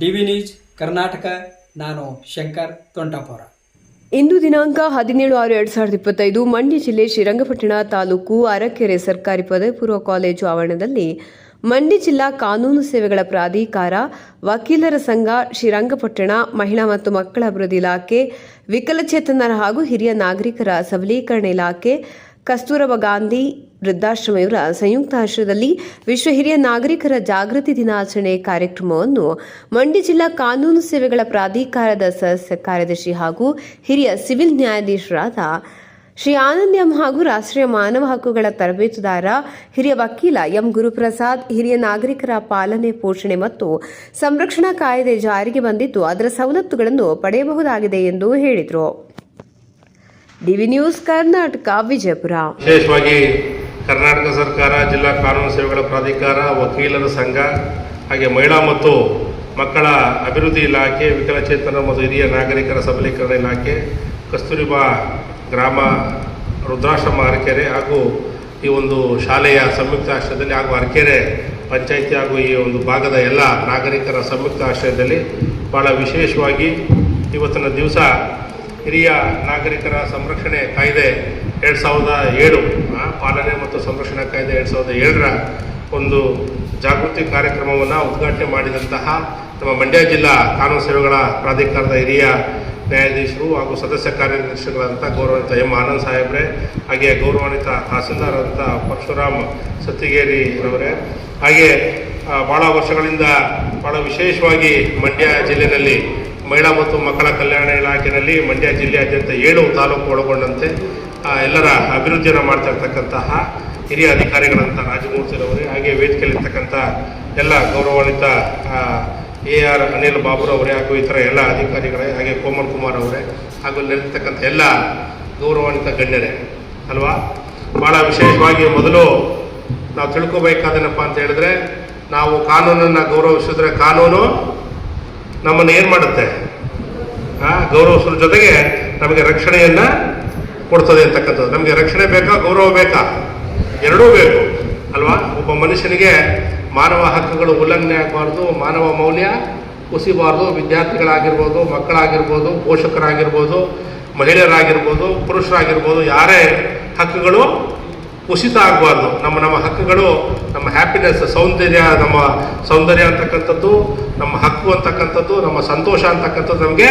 D news, Karnataka, ನಾನು ಶಂಕರ್ ತೊಂಟಾಪುರ ಇಂದು ದಿನಾಂಕ ಹದಿನೇಳು ಆರು ಎರಡ್ ಸಾವಿರದ ಇಪ್ಪತ್ತೈದು, ಮಂಡ್ಯ ಜಿಲ್ಲೆ ಶ್ರೀರಂಗಪಟ್ಟಣ ತಾಲೂಕು ಅರಕೆರೆ ಸರ್ಕಾರಿ ಪದವಿ ಪೂರ್ವ ಕಾಲೇಜು ಆವರಣದಲ್ಲಿ ಮಂಡ್ಯ ಜಿಲ್ಲಾ ಕಾನೂನು ಸೇವೆಗಳ ಪ್ರಾಧಿಕಾರ, ವಕೀಲರ ಸಂಘ, ಶ್ರೀರಂಗಪಟ್ಟಣ ಮಹಿಳಾ ಮತ್ತು ಮಕ್ಕಳ ಅಭಿವೃದ್ಧಿ ಇಲಾಖೆ, ವಿಕಲಚೇತನರ ಹಾಗೂ ಹಿರಿಯ ನಾಗರಿಕರ ಸಬಲೀಕರಣ ಇಲಾಖೆ, ಕಸ್ತೂರಬಾ ಗಾಂಧಿ ವೃದ್ಧಾಶ್ರಮ ಇವರ ಸಂಯುಕ್ತ ಆಶ್ರಯದಲ್ಲಿ ವಿಶ್ವ ಹಿರಿಯ ನಾಗರಿಕರ ಜಾಗೃತಿ ದಿನಾಚರಣೆ ಕಾರ್ಯಕ್ರಮವನ್ನು ಮಂಡ್ಯ ಜಿಲ್ಲಾ ಕಾನೂನು ಸೇವೆಗಳ ಪ್ರಾಧಿಕಾರದ ಸದಸ್ಯ ಕಾರ್ಯದರ್ಶಿ ಹಾಗೂ ಹಿರಿಯ ಸಿವಿಲ್ ನ್ಯಾಯಾಧೀಶರಾದ ಶ್ರೀ ಆನಂದ್ ಎಂ ಹಾಗೂ ರಾಷ್ಟ್ರೀಯ ಮಾನವ ಹಕ್ಕುಗಳ ತರಬೇತುದಾರ ಹಿರಿಯ ವಕೀಲ ಎಂ ಗುರುಪ್ರಸಾದ್, ಹಿರಿಯ ನಾಗರಿಕರ ಪಾಲನೆ ಪೋಷಣೆ ಮತ್ತು ಸಂರಕ್ಷಣಾ ಕಾಯ್ದೆ ಜಾರಿಗೆ ಬಂದಿದ್ದು ಅದರ ಸವಲತ್ತುಗಳನ್ನು ಪಡೆಯಬಹುದಾಗಿದೆ ಎಂದು ಹೇಳಿದರು. DV news Karnataka, Vijayapura. ವಿಶೇಷವಾಗಿ ಕರ್ನಾಟಕ ಸರ್ಕಾರ, ಜಿಲ್ಲಾ ಕಾನೂನು ಸೇವೆಗಳ ಪ್ರಾಧಿಕಾರ, ವಕೀಲರ ಸಂಘ, ಹಾಗೆ ಮಹಿಳಾ ಮತ್ತು ಮಕ್ಕಳ ಅಭಿವೃದ್ಧಿ ಇಲಾಖೆ, ವಿಕಲಚೇತನ ಮತ್ತು ಹಿರಿಯ ನಾಗರಿಕರ ಸಬಲೀಕರಣ ಇಲಾಖೆ, ಕಸ್ತೂರಿಬಾ ಗ್ರಾಮ ರುದ್ರಾಶ್ರಮ ಅರಕೆರೆ ಹಾಗೂ ಈ ಒಂದು ಶಾಲೆಯ ಸಂಯುಕ್ತ ಆಶ್ರಯದಲ್ಲಿ ಹಾಗೂ ಅರಕೆರೆ ಪಂಚಾಯಿತಿ ಹಾಗೂ ಈ ಒಂದು ಭಾಗದ ಎಲ್ಲ ನಾಗರಿಕರ ಸಂಯುಕ್ತ ಆಶ್ರಯದಲ್ಲಿ ಭಾಳ ವಿಶೇಷವಾಗಿ ಇವತ್ತಿನ ದಿವಸ ಹಿರಿಯ ನಾಗರಿಕರ ಸಂರಕ್ಷಣೆ ಕಾಯ್ದೆ ಎರಡು ಸಾವಿರದ ಏಳು ಪಾಲನೆ ಮತ್ತು ಸಂರಕ್ಷಣಾ ಕಾಯ್ದೆ ಎರಡು ಸಾವಿರದ ಏಳರ ಒಂದು ಜಾಗೃತಿ ಕಾರ್ಯಕ್ರಮವನ್ನು ಉದ್ಘಾಟನೆ ಮಾಡಿದಂತಹ ನಮ್ಮ ಮಂಡ್ಯ ಜಿಲ್ಲಾ ಕಾನೂನು ಸೇವೆಗಳ ಪ್ರಾಧಿಕಾರದ ಹಿರಿಯ ನ್ಯಾಯಾಧೀಶರು ಹಾಗೂ ಸದಸ್ಯ ಕಾರ್ಯದರ್ಶಿಗಳಾದಂಥ ಗೌರವಾನ್ವಿತ ಎಂ ಆನಂದ್ ಸಾಹೇಬ್ರೆ ಹಾಗೆ ಗೌರವಾನ್ವಿತ ತಹಸೀಲ್ದಾರ್ ಆದಂಥ ಪರಶುರಾಮ್ ಸತ್ತಿಗೇರಿರವರೇ ಹಾಗೆ ಆ, ಭಾಳ ವರ್ಷಗಳಿಂದ ಭಾಳ ವಿಶೇಷವಾಗಿ ಮಂಡ್ಯ ಜಿಲ್ಲೆಯಲ್ಲಿ ಮಹಿಳಾ ಮತ್ತು ಮಕ್ಕಳ ಕಲ್ಯಾಣ ಇಲಾಖೆಯಲ್ಲಿ ಮಂಡ್ಯ ಜಿಲ್ಲೆಯಾದ್ಯಂತ ಏಳು ತಾಲೂಕು ಒಳಗೊಂಡಂತೆ. ಎಲ್ಲರ ಅಭಿವೃದ್ಧಿಯನ್ನು ಮಾಡ್ತಾ ಇರ್ತಕ್ಕಂತಹ ಹಿರಿಯ ಅಧಿಕಾರಿಗಳಂತ ರಾಜಮೂರ್ತಿರವರೇ, ಹಾಗೆ ವೇದಿಕೆಯಲ್ಲಿರ್ತಕ್ಕಂಥ ಎಲ್ಲ ಗೌರವಾನ್ವಿತ ಎ ಆರ್ ಅನಿಲ್ ಬಾಬುರವರೇ ಹಾಗೂ ಇತರ ಎಲ್ಲ ಅಧಿಕಾರಿಗಳೇ, ಹಾಗೆ ಕೋಮಲ್ ಕುಮಾರ್ ಅವರೇ ಹಾಗೂ ಇಲ್ಲಿರ್ತಕ್ಕಂಥ ಎಲ್ಲ ಗೌರವಾನ್ವಿತ ಗಣ್ಯರೇ, ಅಲ್ವಾ? ಭಾಳ ವಿಶೇಷವಾಗಿ ಮೊದಲು ನಾವು ತಿಳ್ಕೋಬೇಕಾದನಪ್ಪ ಅಂತ ಹೇಳಿದ್ರೆ, ನಾವು ಕಾನೂನನ್ನು ಗೌರವಿಸಿದ್ರೆ ಕಾನೂನು ನಮ್ಮನ್ನು ಏನು ಮಾಡುತ್ತೆ? ಗೌರವಿಸೋದ್ರ ಜೊತೆಗೆ ನಮಗೆ ರಕ್ಷಣೆಯನ್ನು ಕೊಡ್ತದೆ ಅಂತಕ್ಕಂಥದ್ದು. ನಮಗೆ ರಕ್ಷಣೆ ಬೇಕಾ, ಗೌರವ ಬೇಕಾ? ಎರಡೂ ಬೇಕು, ಅಲ್ವಾ? ಒಬ್ಬ ಮನುಷ್ಯನಿಗೆ ಮಾನವ ಹಕ್ಕುಗಳು ಉಲ್ಲಂಘನೆ ಆಗಬಾರ್ದು, ಮಾನವ ಮೌಲ್ಯ ಕುಸಿಬಾರ್ದು, ವಿದ್ಯಾರ್ಥಿಗಳಾಗಿರ್ಬೋದು, ಮಕ್ಕಳಾಗಿರ್ಬೋದು, ಪೋಷಕರಾಗಿರ್ಬೋದು, ಮಹಿಳೆಯರಾಗಿರ್ಬೋದು, ಪುರುಷರಾಗಿರ್ಬೋದು, ಯಾರೇ ಹಕ್ಕುಗಳು ಕುಸಿತ ಆಗಬಾರ್ದು. ನಮ್ಮ ನಮ್ಮ ಹಕ್ಕುಗಳು, ನಮ್ಮ ಹ್ಯಾಪಿನೆಸ್ ಸೌಂದರ್ಯ, ನಮ್ಮ ಸೌಂದರ್ಯ ಅಂತಕ್ಕಂಥದ್ದು, ನಮ್ಮ ಹಕ್ಕು ಅಂತಕ್ಕಂಥದ್ದು, ನಮ್ಮ ಸಂತೋಷ ಅಂತಕ್ಕಂಥದ್ದು ನಮಗೆ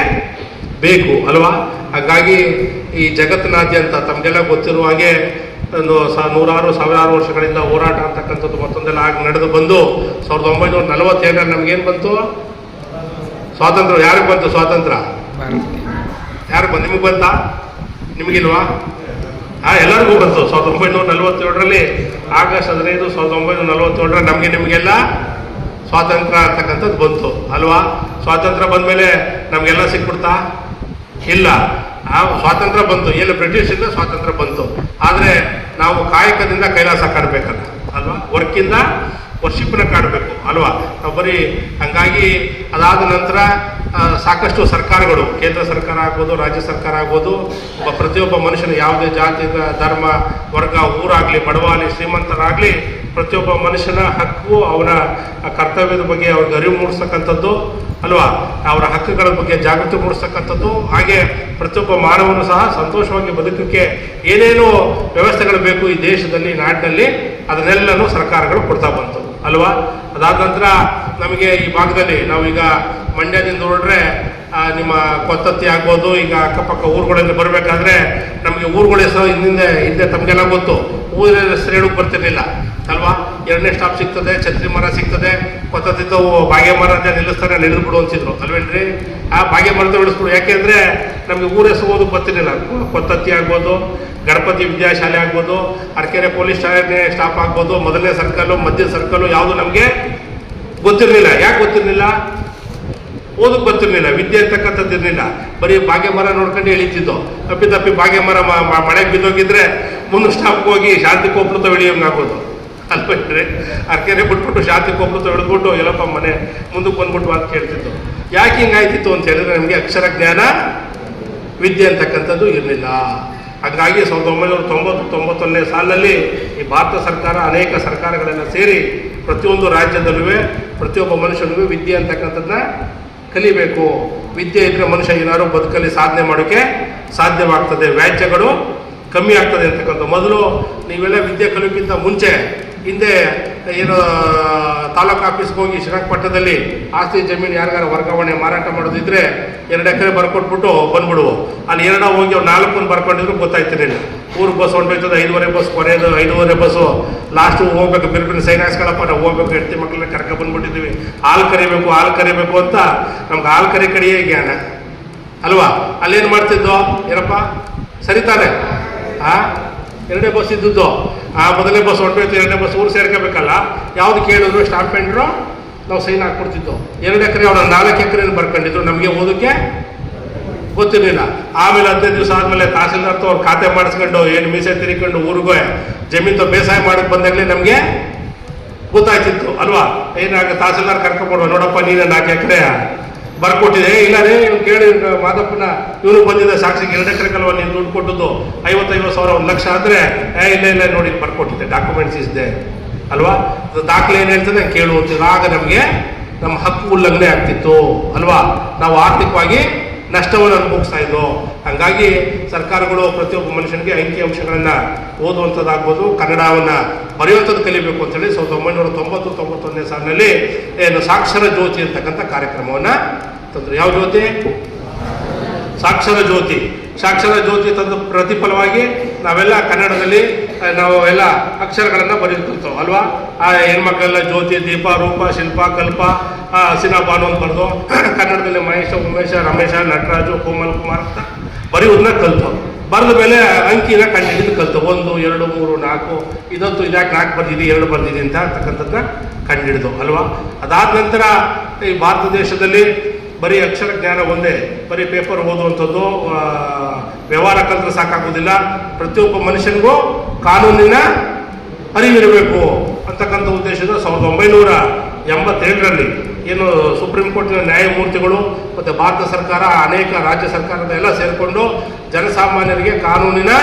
ಬೇಕು, ಅಲ್ವಾ? ಹಾಗಾಗಿ ಈ ಜಗತ್ತಿನಾದ್ಯಂತ ತಮಗೆಲ್ಲ ಗೊತ್ತಿರುವ ಹಾಗೆ ಒಂದು ಸ ನೂರಾರು, ಸಾವಿರಾರು ವರ್ಷಗಳಿಂದ ಹೋರಾಟ ಅಂತಕ್ಕಂಥದ್ದು ಮತ್ತೊಂದೆಲ್ಲ ಆಗಿ ನಡೆದು ಬಂದು ಸಾವಿರದ ಒಂಬೈನೂರ ನಲವತ್ತೇಳರಲ್ಲಿ ನಮಗೇನು ಬಂತು? ಸ್ವಾತಂತ್ರ್ಯ. ಯಾರಿಗೆ ಬಂತು ಸ್ವಾತಂತ್ರ್ಯ? ಯಾರು ಬಂದು ನಿಮಗೆ ಬಂತಾ? ನಿಮಗಿಲ್ವಾ? ಆ ಎಲ್ಲರಿಗೂ ಬಂತು. ಸಾವಿರದ ಒಂಬೈನೂರ ನಲವತ್ತೇಳರಲ್ಲಿ, ಆಗಸ್ಟ್ ಹದಿನೈದು, ಸಾವಿರದ ಒಂಬೈನೂರ ನಲವತ್ತೇಳರ ನಮಗೆ ನಿಮಗೆಲ್ಲ ಸ್ವಾತಂತ್ರ್ಯ ಅಂತಕ್ಕಂಥದ್ದು ಬಂತು. ಅಲ್ವಾ? ಸ್ವಾತಂತ್ರ್ಯ ಬಂದಮೇಲೆ ನಮಗೆಲ್ಲ ಸಿಕ್ಬಿಡ್ತಾ? ಇಲ್ಲ. ಆ ಸ್ವಾತಂತ್ರ್ಯ ಬಂತು. ಎಲ್ಲ ಬ್ರಿಟಿಷಿಂದ ಸ್ವಾತಂತ್ರ್ಯ ಬಂತು. ಆದರೆ ನಾವು ಕಾಯಕದಿಂದ ಕೈಲಾಸ ಕಾಡಬೇಕಲ್ಲ, ಅಲ್ವಾ? ವರ್ಕಿಂದ ವರ್ಷಿಪ್ಪನ ಕಾಡಬೇಕು, ಅಲ್ವಾ? ನಾವು ಬರೀ ಹಂಗಾಗಿ ಅದಾದ ನಂತರ ಸಾಕಷ್ಟು ಸರ್ಕಾರಗಳು, ಕೇಂದ್ರ ಸರ್ಕಾರ ಆಗ್ಬೋದು, ರಾಜ್ಯ ಸರ್ಕಾರ ಆಗ್ಬೋದು, ಒಬ್ಬ ಪ್ರತಿಯೊಬ್ಬ ಮನುಷ್ಯನ ಯಾವುದೇ ಜಾತಿ, ಧರ್ಮ, ವರ್ಗ, ಊರಾಗಲಿ, ಬಡವಾಗಲಿ, ಶ್ರೀಮಂತರಾಗಲಿ, ಪ್ರತಿಯೊಬ್ಬ ಮನುಷ್ಯನ ಹಕ್ಕು ಅವನ ಕರ್ತವ್ಯದ ಬಗ್ಗೆ ಅವ್ರಿಗೆ ಅರಿವು ಮೂಡಿಸ್ತಕ್ಕಂಥದ್ದು ಅಲ್ವಾ? ಅವರ ಹಕ್ಕುಗಳ ಬಗ್ಗೆ ಜಾಗೃತಿ ಮೂಡಿಸ್ತಕ್ಕಂಥದ್ದು ಹಾಗೆ ಪ್ರತಿಯೊಬ್ಬ ಮಾನವನು ಸಹ ಸಂತೋಷವಾಗಿ ಬದುಕಕ್ಕೆ ಏನೇನು ವ್ಯವಸ್ಥೆಗಳು ಬೇಕು ಈ ದೇಶದಲ್ಲಿ, ನಾಡಿನಲ್ಲಿ, ಅದನ್ನೆಲ್ಲನೂ ಸರ್ಕಾರಗಳು ಕೊಡ್ತಾ ಬಂತು, ಅಲ್ವಾ? ಅದಾದ ನಂತರ ನಮಗೆ ಈ ಭಾಗದಲ್ಲಿ ನಾವೀಗ ಮಂಡ್ಯದಿಂದ ನೋಡಿದ್ರೆ ನಿಮ್ಮ ಕೊತ್ತತ್ತಿ ಆಗ್ಬೋದು, ಈಗ ಅಕ್ಕಪಕ್ಕ ಊರುಗಳಲ್ಲಿ ಬರಬೇಕಾದ್ರೆ ನಮಗೆ ಊರುಗಳ ಹೆಸರು ಹಿಂದಿಂದೆ ಹಿಂದೆ ತಮಗೆಲ್ಲ ಗೊತ್ತು. ಊರಿನ ಹೆಸರು ಹೇಳೋಕೆ ಬರ್ತಿರ್ಲಿಲ್ಲ, ಅಲ್ವಾ? ಎರಡನೇ ಸ್ಟಾಪ್ ಸಿಗ್ತದೆ, ಛತ್ರಿ ಮರ ಸಿಗ್ತದೆ, ಕೊತ್ತತ್ತಿ ತಾವು ಬಾಗೆ ಮರ ಅಂತ ನಿಲ್ಲಿಸ್ತಾರೆ ಬಿಡು ಅಂತಿದ್ರು, ಅಲ್ವೇನ್ರಿ? ಆ ಬಾಗೆ ಮರದ ಇಳಿಸ್ಬಿಡು. ಯಾಕೆಂದ್ರೆ ನಮಗೆ ಊರ ಹೆಸರು ಓದಕ್ಕೆ ಬರ್ತಿರ್ಲಿಲ್ಲ. ಕೊತ್ತತ್ತಿ ಆಗ್ಬೋದು, ಗಣಪತಿ ವಿದ್ಯಾಶಾಲೆ ಆಗ್ಬೋದು, ಅರಕೆರೆ ಪೊಲೀಸ್ ಠಾಣೆ ಸ್ಟಾಪ್ ಆಗ್ಬೋದು, ಮೊದಲನೇ ಸರ್ಕಲ್ಲು ಮಧ್ಯ ಸರ್ಕಲ್ಲು ಯಾವುದು ನಮಗೆ ಗೊತ್ತಿರಲಿಲ್ಲ. ಯಾಕೆ ಗೊತ್ತಿರಲಿಲ್ಲ? ಓದಕ್ಕೆ ಗೊತ್ತಿರಲಿಲ್ಲ. ವಿದ್ಯೆ ಅಂತಕ್ಕಂಥದ್ದು ಇರಲಿಲ್ಲ. ಬರೀ ಬಾಗೆ ಮರ ನೋಡ್ಕೊಂಡು ಎಳಿತಿದ್ದು. ತಪ್ಪಿ ತಪ್ಪಿ ಬಾಗೆ ಮರ ಮಳೆಗೆ ಬಿದ್ದೋಗಿದ್ರೆ ಮುಂದೆ ಸ್ಟಾಪ್ಗೆ ಹೋಗಿ ಶಾಂತಿ ಕೋಪೃತ ಆಗೋದು. ಅಲ್ಪ ಇಟ್ಟರೆ ಅರ್ಕೆರೆ ಬಿಟ್ಬಿಟ್ಟು ಶಾಂತಿ ಕೋಪೃತ ಹಿಡಿದ್ಬಿಟ್ಟು ಎಲ್ಲಪ್ಪ ಮನೆ ಮುಂದಕ್ಕೆ ಬಂದ್ಬಿಟ್ಟು ಅಂತ ಕೇಳ್ತಿದ್ದು. ಯಾಕೆ ಹಿಂಗಾಯ್ತಿತ್ತು ಅಂತ ಹೇಳಿದ್ರೆ ನಮಗೆ ಅಕ್ಷರ ಜ್ಞಾನ, ವಿದ್ಯೆ ಅಂತಕ್ಕಂಥದ್ದು ಇರಲಿಲ್ಲ. ಹಾಗಾಗಿ ಸಾವಿರದ ಒಂಬೈನೂರ ತೊಂಬತ್ತು, ತೊಂಬತ್ತೊಂದನೇ ಸಾಲಿನಲ್ಲಿ ಈ ಭಾರತ ಸರ್ಕಾರ ಅನೇಕ ಸರ್ಕಾರಗಳೆಲ್ಲ ಸೇರಿ ಪ್ರತಿಯೊಂದು ರಾಜ್ಯದಲ್ಲೂ ಪ್ರತಿಯೊಬ್ಬ ಮನುಷ್ಯನಿಗೂ ವಿದ್ಯೆ ಅಂತಕ್ಕಂಥದ್ದನ್ನ ಕಲಿಬೇಕು. ವಿದ್ಯೆ ಇದ್ರೆ ಮನುಷ್ಯ ಏನಾದ್ರು ಬದುಕಲ್ಲಿ ಸಾಧನೆ ಮಾಡೋಕ್ಕೆ ಸಾಧ್ಯವಾಗ್ತದೆ. ವ್ಯಾಜ್ಯಗಳು ಕಮ್ಮಿ ಆಗ್ತದೆ ಅಂತಕ್ಕಂಥ ಮೊದಲು ನೀವೆಲ್ಲ ವಿದ್ಯೆ ಕಲಿಯೋಕ್ಕಿಂತ ಮುಂಚೆ ಹಿಂದೆ ಏನು, ತಾಲೂಕು ಆಫೀಸ್ಗೆ ಹೋಗಿ ಶ್ರೀರಂಗಪಟ್ಟಣದಲ್ಲಿ ಆಸ್ತಿ ಜಮೀನು ಯಾರಿಗಾರ ವರ್ಗಾವಣೆ ಮಾರಾಟ ಮಾಡೋದಿದ್ರೆ ಎರಡು ಎಕರೆ ಬರ್ಕೊಟ್ಬಿಟ್ಟು ಬಂದ್ಬಿಡುವು ಅಲ್ಲಿ ಎರಡ ಹೋಗಿ ಅವ್ರು ನಾಲ್ಕು ಬರ್ಕೊಂಡಿದ್ರು ಗೊತ್ತಾಯ್ತಿರಲಿಲ್ಲ ಊರು ಬಸ್ ಹೊಂಟೋಯ್ತದೆ, ಐದುವರೆ ಬಸ್ ಕೊನೆಯದು ಐದುವರೆ ಬಸ್ಸು. ಲಾಸ್ಟು ಹೋಗ್ಬೇಕು ಬಿರುಬಿನ ಬಿರು ಸೈನ್ ಹಾಕ್ಸ್ಕೊಳಪ್ಪ ನಾವು ಹೋಗ್ಬೇಕು, ಹೆಂಡತಿ ಮಕ್ಕಳನ್ನ ಕರ್ಕ ಬಂದ್ಬಿಟ್ಟಿದ್ದೀವಿ. ಹಾಲು ಕರಿಬೇಕು ಹಾಲು ಕರಿಬೇಕು ಅಂತ ನಮ್ಗೆ ಹಾಲು ಕರಿ ಕಡಿಯೇ ಜ್ಞಾನ ಅಲ್ವಾ? ಅಲ್ಲೇನು ಮಾಡ್ತಿದ್ದೋ? ಏನಪ್ಪ? ಸರಿ ತಾನೆ ಆ? ಎರಡನೇ ಬಸ್ ಇದ್ದದ್ದು. ಆ ಮೊದಲನೇ ಬಸ್ ಹೊರಟೋಯ್ತು, ಎರಡನೇ ಬಸ್ ಊರು ಸೇರ್ಕೋಬೇಕಲ್ಲ? ಯಾವ್ದು ಕೇಳಿದ್ರು ಸ್ಟಾಂಪ್ ಪೆಂಡ್ರು ನಾವು ಸೈನ್ ಹಾಕ್ಬಿಡ್ತಿದ್ದು. ಎರಡು ಎಕರೆ ಅವ್ರ, ನಾಲ್ಕು ಎಕರೆ ಬರ್ಕೊಂಡಿದ್ರು. ನಮಗೆ ಓದಕ್ಕೆ ಗೊತ್ತಿರಲಿಲ್ಲ. ಆಮೇಲೆ ಹದಿನೈದು ದಿವಸ ಆದಮೇಲೆ ತಹಸೀಲ್ದಾರ್ ಅವ್ರು ಖಾತೆ ಮಾಡಿಸ್ಕೊಂಡು, ಏನು ಮೀಸೆ ತಿರ್ಕೊಂಡು ಊರಿಗೆ ಜಮೀನು ಬೇಸಾಯ ಮಾಡಕ್ಕೆ ಬಂದಾಗಲೇ ನಮಗೆ ಗೊತ್ತಾಯ್ತಿತ್ತು, ಅಲ್ವಾ? ಏನಾಗ ತಹಸೀಲ್ದಾರ್ ಕರ್ಕೊಂಡ್ಬರುವ ನೋಡಪ್ಪ, ನೀನೇ ನಾಲ್ಕು ಎಕರೆ. ಬರ್ಕೊಟ್ಟಿದೆ. ಇಲ್ಲ ರೀ ಇವ್ನು ಕೇಳಿ, ಮಾದಪ್ಪನ ಇವನು ಬಂದಿದ್ದ ಸಾಕ್ಷಿಗೆ ಎರಡು ಕಲ್ವಾ, ನೀನು ದುಡ್ಡು ಕೊಟ್ಟದ್ದು ಐವತ್ತೈವತ್ತು ಸಾವಿರ, ಒಂದು ಲಕ್ಷ ಆದರೆ, ಏ, ಇಲ್ಲ ಇಲ್ಲ, ನೋಡಿ, ಬರ್ಕೊಟ್ಟಿದ್ದೆ. ಡಾಕ್ಯುಮೆಂಟ್ಸ್ ಇಸ್ದೆ ಅಲ್ವಾ? ದಾಖಲೆ ಏನು ಹೇಳ್ತದೆ ಕೇಳುವಂತ. ಆಗ ನಮಗೆ ನಮ್ಮ ಹಕ್ಕು ಉಲ್ಲಂಘನೆ ಆಗ್ತಿತ್ತು. ಅಲ್ವಾ? ನಾವು ಆರ್ಥಿಕವಾಗಿ ನಷ್ಟವನ್ನು ಅನುಭವಿಸ್ತಾ ಹಾಗಾಗಿ ಸರ್ಕಾರಗಳು ಪ್ರತಿಯೊಬ್ಬ ಮನುಷ್ಯನಿಗೆ ಅಂಕಿ ಅಂಶಗಳನ್ನು ಓದುವಂಥದ್ದಾಗ್ಬೋದು ಕನ್ನಡವನ್ನು ಬರೆಯುವಂಥದ್ದು ಕಲಿಬೇಕು ಅಂತೇಳಿ ಸಾವಿರದ ಒಂಬೈನೂರ ತೊಂಬತ್ತು, ತೊಂಬತ್ತೊಂದನೇ ಸಾಲಿನಲ್ಲಿ ಏನು ಸಾಕ್ಷರ ಜ್ಯೋತಿ ಅಂತಕ್ಕಂಥ ಕಾರ್ಯಕ್ರಮವನ್ನು ತಂದರು. ಯಾವ ಜ್ಯೋತಿ? ಸಾಕ್ಷರ ಜ್ಯೋತಿ. ಸಾಕ್ಷರ ಜ್ಯೋತಿ ತಂದ ಪ್ರತಿಫಲವಾಗಿ ನಾವೆಲ್ಲ ಕನ್ನಡದಲ್ಲಿ ನಾವು ಎಲ್ಲ ಅಕ್ಷರಗಳನ್ನು ಬರೆಯುತ್ತಿರ್ತೇವೆ ಅಲ್ವಾ? ಆ, ಹೆಣ್ಮಕ್ಳೆಲ್ಲ ಜ್ಯೋತಿ, ದೀಪ, ರೂಪ, ಶಿಲ್ಪ, ಕಲ್ಪ ಹಸಿನ ಬಾನು ಅಂತ ಬರೆದು, ಕನ್ನಡದಲ್ಲಿ ಮಹೇಶ, ಉಮೇಶ, ರಮೇಶ, ನಟರಾಜು, ಕೋಮಲ್ ಕುಮಾರ್ ಅಂತ ಬರೆಯೋದನ್ನ ಕಲ್ತು. ಬರೆದ ಮೇಲೆ ಅಂಕಿನ ಕಂಡಿದ್ದು ಕಲ್ತು. ಒಂದು, ಎರಡು, ಮೂರು, ನಾಲ್ಕು ಇದಂತೂ ಇದ್ಯಾಕೆ ನಾಲ್ಕು ಬರ್ದಿದೆ, ಎರಡು ಬರ್ದಿದೆ ಅಂತ ಅಂತಕ್ಕಂಥದ್ದನ್ನ ಕಂಡಿಡಿದು, ಅಲ್ವಾ? ಅದಾದ ನಂತರ ಈ ಭಾರತ ದೇಶದಲ್ಲಿ ಬರೀ ಅಕ್ಷರ ಜ್ಞಾನ ಒಂದೇ, ಬರೀ ಪೇಪರ್ ಓದುವಂಥದ್ದು ವ್ಯವಹಾರ ಕಲ್ತ್ರೆ ಸಾಕಾಗೋದಿಲ್ಲ. ಪ್ರತಿಯೊಬ್ಬ ಮನುಷ್ಯನಿಗೂ ಕಾನೂನಿನ ಅರಿವಿರಬೇಕು ಅಂತಕ್ಕಂಥ ಉದ್ದೇಶದ ಸಾವಿರದ ಒಂಬೈನೂರ ಎಂಬತ್ತೇಳರಲ್ಲಿ ಏನು ಸುಪ್ರೀಂ ಕೋರ್ಟಿನ ನ್ಯಾಯಮೂರ್ತಿಗಳು ಮತ್ತು ಭಾರತ ಸರ್ಕಾರ, ಅನೇಕ ರಾಜ್ಯ ಸರ್ಕಾರದ ಎಲ್ಲ ಸೇರಿಕೊಂಡು ಜನಸಾಮಾನ್ಯರಿಗೆ ಕಾನೂನಿನ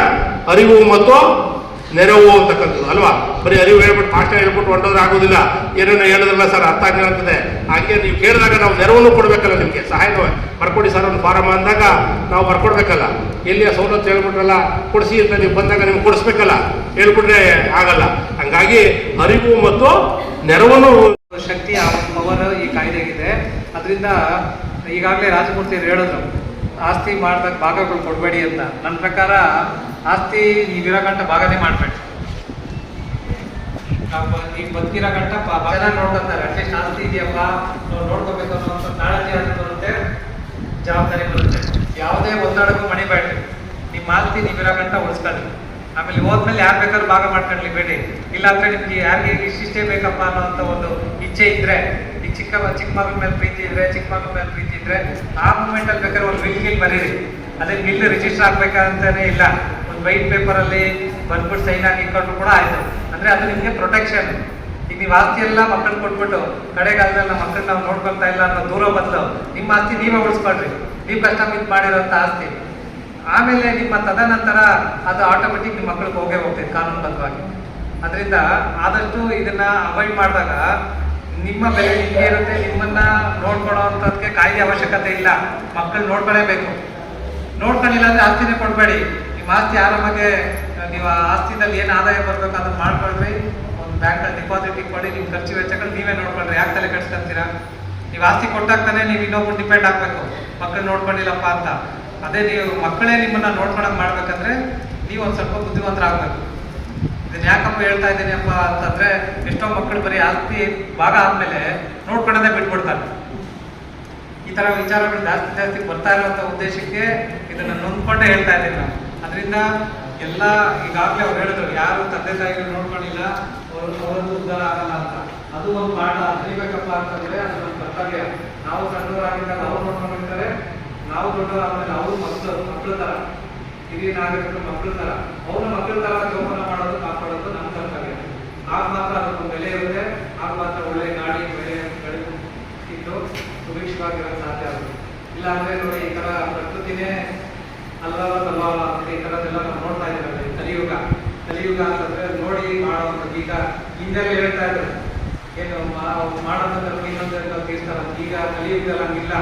ಅರಿವು ಮತ್ತು ನೆರವು ಅಂತಕ್ಕಂಥದ್ದು, ಅಲ್ವಾ? ಬರೀ ಅರಿವು ಹೇಳ್ಬಿಟ್ಟು ಭಾಷಣ ಹೇಳ್ಬಿಟ್ಟು ಹೊಂಡೋದ್ರೆ ಆಗೋದಿಲ್ಲ. ಏನೇನೋ ಹೇಳಿದ್ರಲ್ಲ ಸರ್ ಅರ್ಥ ಆಗಿಲ್ಲ ಹಾಗೆ ನೀವು ಕೇಳಿದಾಗ ನಾವು ನೆರವನ್ನು ಕೊಡಬೇಕಲ್ಲ ನಿಮಗೆ. ಸಹಾಯ ಬರ್ಕೊಡಿ ಸರ್ ಒಂದು ಫಾರಮ್ ಅಂದಾಗ ನಾವು ಬರ್ಕೊಡ್ಬೇಕಲ್ಲ. ಎಲ್ಲಿಯ ಸವಲತ್ತು ಹೇಳ್ಬಿಟ್ರಲ್ಲ, ಕೊಡಿಸಿ ಅಂತ ನೀವು ಬಂದಾಗ ನಿಮ್ಗೆ ಕೊಡಿಸ್ಬೇಕಲ್ಲ. ಹೇಳ್ಬಿಟ್ರೆ ಆಗಲ್ಲ. ಹಂಗಾಗಿ ಅರಿವು ಮತ್ತು ನೆರವನ್ನು ಶಕ್ತಿ ಅದರಿಂದ ಈಗಾಗಲೇ ರಾಜಮೂರ್ತಿಯವರು ಹೇಳಿದ್ರು ಆಸ್ತಿ ಮಾಡ್ದಾಗ ಭಾಗಗಳು ಕೊಡಬೇಡಿ ಅಂತ. ನನ್ನ ಪ್ರಕಾರ ಆಸ್ತಿ ನೀವಿರೋ ಗಂಟ ಭಾಗನೇ ಮಾಡಬೇಡಿ. ಈಗ ಬದುಕಿರೋ ಗಂಟ ಚೆನ್ನಾಗಿ ನೋಡ್ಕೊತಾರೆ. ಅಟ್ಲೀಸ್ಟ್ ಆಸ್ತಿ ಇದೆಯಪ್ಪ. ನಾವು ನೋಡ್ಕೋಬೇಕು ಅನ್ನೋ ಕಾಳಜಿ ಅದು ಬರುತ್ತೆ ಜವಾಬ್ದಾರಿ ಬರುತ್ತೆ. ಯಾವುದೇ ಒತ್ತಡಕ್ಕೂ ಮಣಿಬೇಡ್ರಿ ನಿಮ್ಮ ಆಸ್ತಿ ನೀವಿರೋ ಗಂಟ ಉಳಿಸ್ಕೊಳ್ಳಿ. ಆಮೇಲೆ ಹೋದ್ಮೇಲೆ ಯಾರು ಬೇಕಾದ್ರೂ ಭಾಗ ಮಾಡ್ಕೊಳ್ಳಿ ಬೇಡಿ. ಇಲ್ಲಾಂದ್ರೆ ನಿಮ್ಗೆ ಯಾರಿಗೆ ಇಷ್ಟಿಷ್ಟೇ ಬೇಕಪ್ಪ ಅನ್ನೋಂಥ ಒಂದು ಇಚ್ಛೆ ಇದ್ರೆ ಚಿಕ್ಕ ಚಿಕ್ಕ ಮೇಲೆ ಪ್ರೀತಿ ಇದ್ರೆ ಚಿಕ್ಕ ಮೇಲೆ ಪ್ರೀತಿ ಇದ್ರೆ, ಆ ಮೂಮೆಂಟ್ ಅಲ್ಲಿ ಬೇಕಾದ್ರೆ ಒಂದು ವಿಲ್ ಗಿಲ್ ಬರೀರಿ. ಅದೇ ಬಿಲ್ ರಿಜಿಸ್ಟರ್ ಆಗ್ಬೇಕಂತಾನೆ ಇಲ್ಲ. ಒಂದು ವೈಟ್ ಪೇಪರ್ ಅಲ್ಲಿ ಬಂದ್ಬಿಟ್ಟು ಸೈನ್ ಆಗಿ ಇಟ್ಕೊಂಡ್ರು ಕೂಡ ಆಯ್ತು. ಅಂದ್ರೆ ಅದು ನಿಮ್ಗೆ ಪ್ರೊಟೆಕ್ಷನ್ ಈಗ ನೀವು ಆಸ್ತಿ ಎಲ್ಲ ಮಕ್ಕಳು ಕೊಟ್ಬಿಟ್ಟು, ಕಡೆಗಾಲದಲ್ಲಿ ನಮ್ಮ ಮಕ್ಕಳನ್ನ ನಾವು ನೋಡ್ಕೊಳ್ತಾ ಇಲ್ಲ ಅನ್ನೋ ದೂರ ಬದಲು ನಿಮ್ಮ ಆಸ್ತಿ ನೀವೇ ಉಳಿಸ್ಕೊಳ್ರಿ. ನೀವು ಕಷ್ಟ ಮಿತ್ ಮಾಡಿರೋಂಥ ಆಸ್ತಿ. ಆಮೇಲೆ ನಿಮ್ಮ ತದನಂತರ ಅದು ಆಟೋಮೆಟಿಕ್ ನಿಮ್ಮ ಮಕ್ಕಳಿಗೆ ಹೋಗೇ ಹೋಗ್ತೈತೆ ಕಾನೂನುಬದ್ಧವಾಗಿ. ಅದರಿಂದ ಆದಷ್ಟು ಇದನ್ನ ಅವಾಯ್ಡ್ ಮಾಡಿದಾಗ ನಿಮ್ಮ ಬೆಲೆ ನಿಮಗೆ ಇರುತ್ತೆ, ನಿಮ್ಮನ್ನ ನೋಡ್ಕೊಳೋ ಅಂತದಕ್ಕೆ ಕಾಯ್ದೆ ಅವಶ್ಯಕತೆ ಇಲ್ಲ. ಮಕ್ಕಳು ನೋಡ್ಕೊಳ್ಳೇಬೇಕು ನೋಡ್ಕೊಂಡಿಲ್ಲ ಅಂದ್ರೆ ಆಸ್ತಿನೇ ಕೊಡಬೇಡಿ. ನಿಮ್ಮ ಆಸ್ತಿ ಆರಾಮಾಗೆ ನೀವು ಆ ಆಸ್ತಿನಲ್ಲಿ ಏನು ಆದಾಯ ಬರ್ಬೇಕು ಅದನ್ನ ಮಾಡ್ಕೊಳ್ರಿ. ಒಂದು ಬ್ಯಾಂಕಲ್ಲಿ ಡಿಪಾಸಿಟ್ ಇಟ್ಕೊಳ್ಳಿ ನಿಮ್ಮ ಖರ್ಚು ವೆಚ್ಚಗಳು ನೀವೇ ನೋಡ್ಕೊಳ್ರಿ. ಯಾಕೆ ತಲೆ ಕೆಡ್ಸ್ಕೊಂತೀರಾ? ನೀವು ಆಸ್ತಿ ಕೊಟ್ಟಾಗ್ತಾನೆ ನೀವು ಇನ್ನೊಬ್ರು ಡಿಪೆಂಡ್ ಆಗ್ಬೇಕು. ಮಕ್ಕಳು ನೋಡ್ಕೊಂಡಿಲ್ಲಪ್ಪ ಅಂತ. ಅದೇ ನೀವು ಮಕ್ಕಳೇ ನಿಮ್ಮನ್ನ ನೋಡ್ಕೊಳಕ್ ಮಾಡ್ಬೇಕಂದ್ರೆ ನೀವು ಒಂದು ಸ್ವಲ್ಪ ಬುದ್ಧಿವಂತರಾಗಬೇಕು. ಇದನ್ನ ಯಾಕಪ್ಪ ಹೇಳ್ತಾ ಇದ್ದೀನಿ ಅಪ್ಪ ಅಂತಂದ್ರೆ, ಎಷ್ಟೋ ಮಕ್ಕಳು ಬರೀ ಆಸ್ತಿ ಭಾಗ ಆದ್ಮೇಲೆ ನೋಡ್ಕೊಳ್ಳೋದೇ ಬಿಟ್ಬಿಡ್ತಾರೆ. ಈ ತರ ವಿಚಾರಗಳು ಜಾಸ್ತಿ ಜಾಸ್ತಿ ಬರ್ತಾ ಇರುವಂತ ಉದ್ದೇಶಕ್ಕೆ ಇದನ್ನ ನೊಂದ್ಕೊಂಡೇ ಹೇಳ್ತಾ ಇದ್ದೀನಿ ನಾವು ಅದರಿಂದ ಎಲ್ಲ ಈಗಾಗಲೇ ಅವ್ರು ಹೇಳಿದ್ರು, ಯಾರು ತಂದೆ ತಾಯಿಗಳು ನೋಡ್ಕೊಂಡಿಲ್ಲ ಅವರು ಉದ್ಧಾರ ಆಗಲ್ಲ ಅಂತ. ಅದು ಒಂದು ಪಾಠ ಅರಿಬೇಕಪ್ಪ ಅಂತಂದ್ರೆ ಅದು ನಮ್ಮ ಕರ್ತವ್ಯ. ನಾವು ಸಣ್ಣವರಾಗಿದ್ದಾಗ ಅವ್ರು ನೋಡ್ಕೊಂಡಿರ್ತಾರೆ, ನಾವು ದೊಡ್ಡವರಾದ್ಮೇಲೆ ಅವರು ಮಕ್ಕಳು ಮಕ್ಕಳ ತರ. ಹಿರಿಯ ನಾಗರಿಕರು ಮಕ್ಕಳ ತರ. ಅವನ ಮಕ್ಕಳ ತರ ಜೋಪಾನ ಮಾಡೋದು, ಕಾಪಾಡೋದು ನಮ್ಮ ಕರ್ತವ್ಯ ಆಗ ಮಾತ್ರ ಅದಕ್ಕೊಂದು ಬೆಲೆ ಇರುತ್ತೆ. ಆಗ ಮಾತ್ರ ಒಳ್ಳೆ ಗಾಡಿ ಬೆಳೆ ಬೆಳೆದು ಇದ್ದು ಸುಭಿಕ್ಷವಾಗಿರೋದು ಸಾಧ್ಯ ಆಗುತ್ತೆ. ಇಲ್ಲ ಅಂದ್ರೆ ನೋಡಿ ಈ ತರ ಪ್ರಕೃತಿನೇ ಅಲ್ಲವ ಪ್ರಭಾವ ಅಂತ ಈ ತರದೆಲ್ಲ ನಾವು ನೋಡ್ತಾ ಇದ್ದೀವಿ ಕಲಿಯುಗ. ಕಲಿಯುಗ ಅಂತಂದ್ರೆ ನೋಡಿ ಮಾಡೋ ಈಗ ಹಿಂದೆಲ್ಲ ಹೇಳ್ತಾ ಇದ್ರು. ಏನು ಮಾ- ಮಾಡೋದಂದ್ರೆ ಇನ್ನೊಂದು ತೀರ್ತಾರ ಈಗ ಕಲಿಯುಗದಲ್ಲಿ ಹಂಗಿಲ್ಲ.